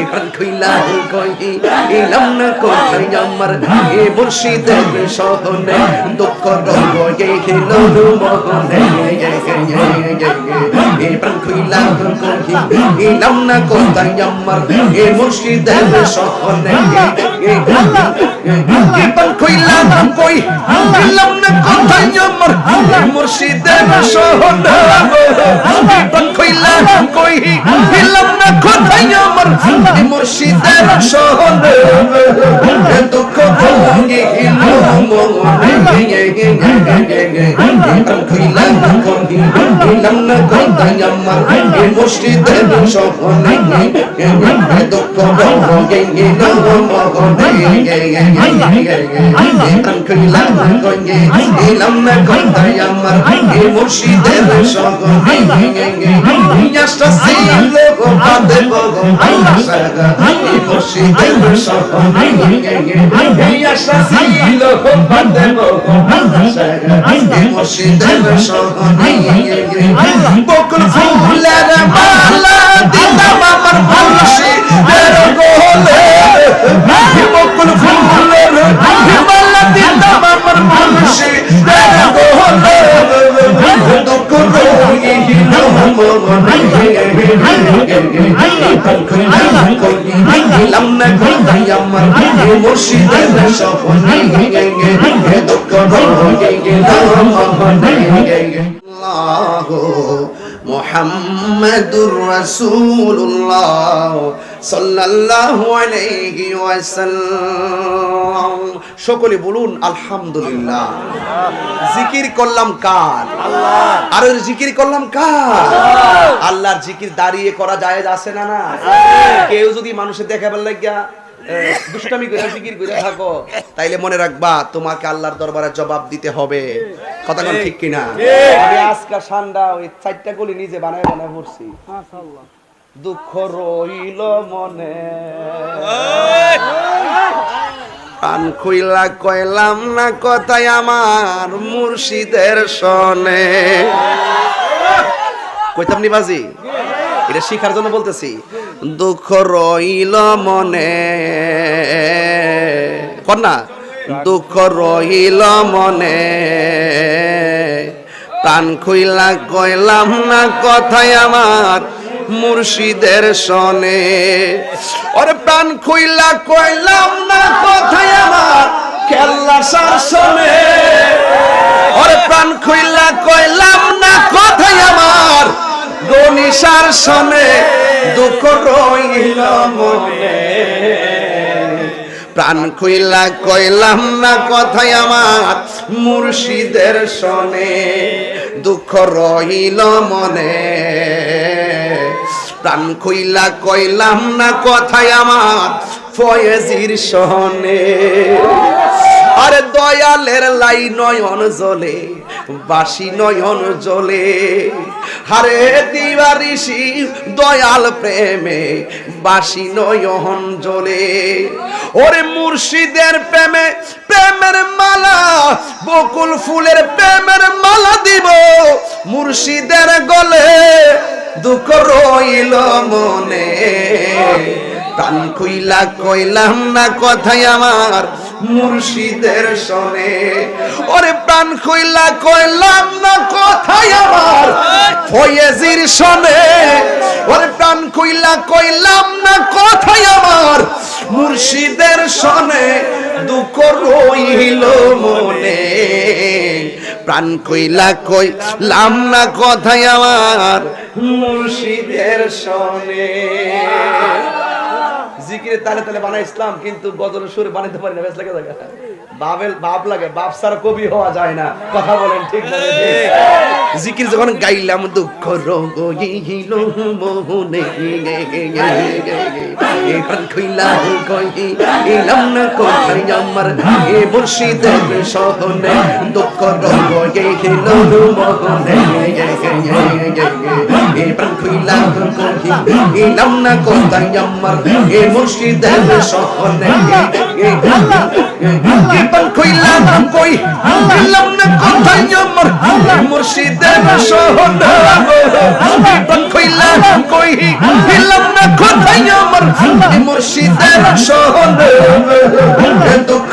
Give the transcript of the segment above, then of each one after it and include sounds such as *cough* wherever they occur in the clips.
এখান খুইলা কই এলাম না কোথায় আমার? এ মুর্শিদের সহনে দুঃখ রঙ্গ, এ হেলো মোহনে, এ প্রাণ খুইলা কই এলাম না কোথায় আমার? এ মুর্শিদের সহনে প্রাণ খুইলা কই এলাম না কোথায় আমার মুর্শিদের সহনে প্রাণ খুইলা কই এলাম না কোথায় আমার মুর্শিদের সহনে দুঃখ এ মুর্শিদের সহনে দুঃখ কোথায় আমার এ মুর্শিদের সহনে ইয়াসটা ছিল গো বাদে বগো সাগা এ মুর্শিদের সহনে ইয়াসটা ছিল বগো সাগা এ মুর্শিদের সহনে বকুল ফুলের মালা দিলাম আমার মুর্শিদের গোলে বকুল ফুলের মালা দিলাম আমার মুর্শিদের গোলে দুঃখ রহিল দিলাম না কোথায় আমার মুর্শিদের সপনে দুঃখ মোহাম্মদুর রাসূলুল্লাহ সাল্লাল্লাহু আলাইহি ওয়াসাল্লাম। সকলে বলুন আলহামদুলিল্লাহ। জিকির করলাম কার? আর ওই জিকির করলাম কার? আল্লাহর জিকির দাঁড়িয়ে করা যায় আছে না না? কেউ যদি মানুষের দেখাবার লাগিয়া দুষ্টামি করে জিকির করে থাকো। তাইলে মনে রাখবা তোমাকে আল্লাহর দরবারে জবাব দিতে হবে। কথা কোন ঠিক কিনা? আমি আজকাল ঠান্ডা ওই চারটা গলি নিজে বানায় বানায় পড়ছি দুঃখ রইল মনে। কান খুইলা কইলাম না কথাই আমার মুর্শিদের সনে কইতাম নি বাজি? এটা শিখার জন্য বলতেছি। দুঃখ রইল মনে। কন্যা দুঃখ রইল মনে। প্রাণ খুইলা কইলাম না কথাই আমার মুর্শিদের সনে ওরে প্রাণ খুইলা কইলাম না কথাই আমার খেলা সার সনে ওরে প্রাণ খুইলা কইলাম না কথাই আমার গনিসার সনে দুঃখ রইল মনে। প্রাণ খুইলা কইলাম না কথাই আমার মুর্শিদের সনে দুঃখ রইল মনে। প্রাণ খুইলা কইলাম না কথাই আমার ফয়েজির সনে আরে দয়ালের লাই নয়ন জলে বাসি নয়ন জলে হারে দিবারিসি দয়াল প্রেমে বাসি নয়ন জলে ওরে মুর্শিদের প্রেমে, প্রেমের মালা, বকুল ফুলের প্রেমের মালা দিব। মুর্শিদের গলে দুঃখ রইল মনে। প্রাণ খুইলা কইলাম না কথাই আমার মুর্শিদের সনে ওরে প্রাণ কইলা কইলাম না কথাই আমার ফয়েজির সনে ওরে প্রাণ কইলা কইলাম না কথাই আমার মুর্শিদের সনে দুঃখ রইল মনে। প্রাণ কইলা কইলাম না কথাই আমার মুর্শিদের সনে জিকিরে তালে তালে বানাই ইসলাম কিন্তু গজল সুরে বানাইতে পারি না বেশ লাগে জায়গা। বাবেল বাপ লাগে বাপ সারা কবি হওয়া যায় না। কথা বলেন ঠিক জিকির যখন গাইলাম দুঃখ রোগ হিল মোহনে এখন খুইলা কই এলাম না কোথায় আমার? এ মুর্শিদের সহনে দুঃখ রোগ হিল মোহনে এ প্রাণ খুইলা কহি এলাম না কোথায় আমার এ মুর্শিদের সহনে এ প্রাণ খুইলা কই এলাম না কোথায় আমার এ মুর্শিদের সহনে প্রাণ খুইলা কই এলাম না কোথায় আমার এ মুর্শিদের সহনে এ দুঃখ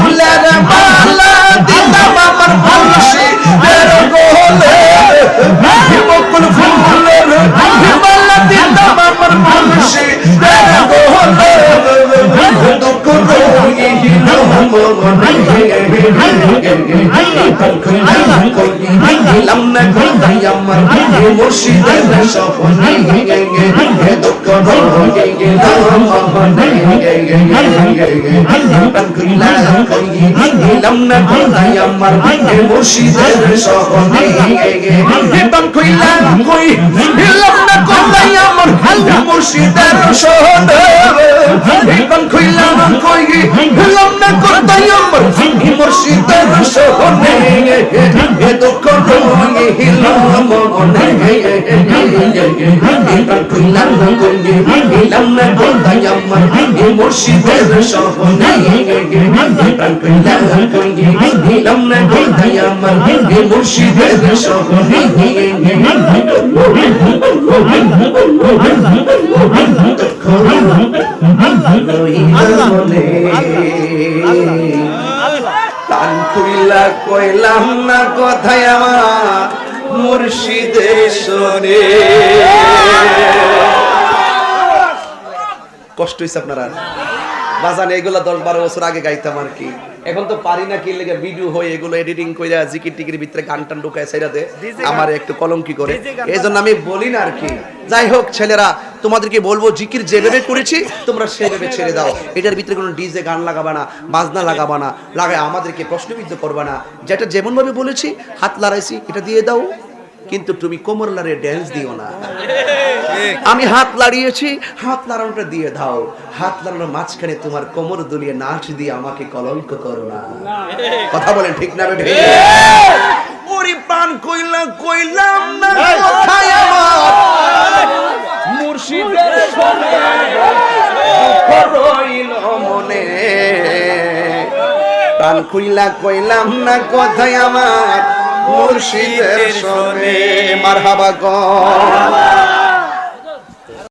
ফুলের মালা দিলাম আমার মুর্শিদের গোলে বকুল ফুলের মালা দিলাম আমার মুর্শিদের গোলে দুঃখ রোগীহীন দিলাম না কোথায় আমার মুর্শিদের সপনে দুঃখ রোগীহীন দিলাম না কোথায় আমার মুর্শিদের সপনে দিলাম কইলা কই দিলাম না কোথায় আমার মুর্শিদের সপনে দিলাম কইলা কই মুর্শিদের সপনে এ দুঃখ রঙে হিলাম মনে দিলাম কইলা কই দিলাম না কোথায় আমার মুর্শিদের সপনে দিলাম কইলা কই দিলাম না কোথায় আমার মুর্শিদের সপনে টান খুইলা কইলাম না কথায় আমার মুর্শিদে শোনে। কষ্ট হয়েছে আপনারা বাজান এগুলা দশ বারো বছর আগে গাইতাম আর কি। এখন তো পারি না কি লেগে ভিডিও হয়ে এগুলো এডিটিং করে জিকির টিকির ভিতরে গান টান ঢুকায় আমার একটু কলঙ্কি করে। এই জন্য আমি বলি না আর কি। যাই হোক ছেলেরা তোমাদেরকে বলব জিকির যেভাবে করেছি তোমরা সেভাবে ছেড়ে দাও। এটার ভিতরে কোনো ডিজে গান লাগাবা না বাজনা লাগাবা না। লাগায় আমাদেরকে প্রশ্নবিদ্ধ করবা না। যেটা যেমন ভাবে বলেছি হাত লাগাইছি এটা দিয়ে দাও। কিন্তু তুমি কোমর লাড়ে ড্যান্স *laughs* দিও না। আমি হাত লাড়িয়েছি হাত লাড়ানোটা দিয়ে দাও। হাত লাড়ানোর মাঝখানে তোমার কোমর দুলিয়ে নাচ দিয়ে আমাকে কলঙ্ক করো না। কথা বলেন ঠিক না বেঠে? *laughs* ওরে প্রাণ কইলা কইলাম না কোথায় আমার? মুর্শিদের দুঃখ রইল মনে। প্রাণ কইলা কইলাম না কোথায় আমার? মুর্শিদের সনে মারহাবা গো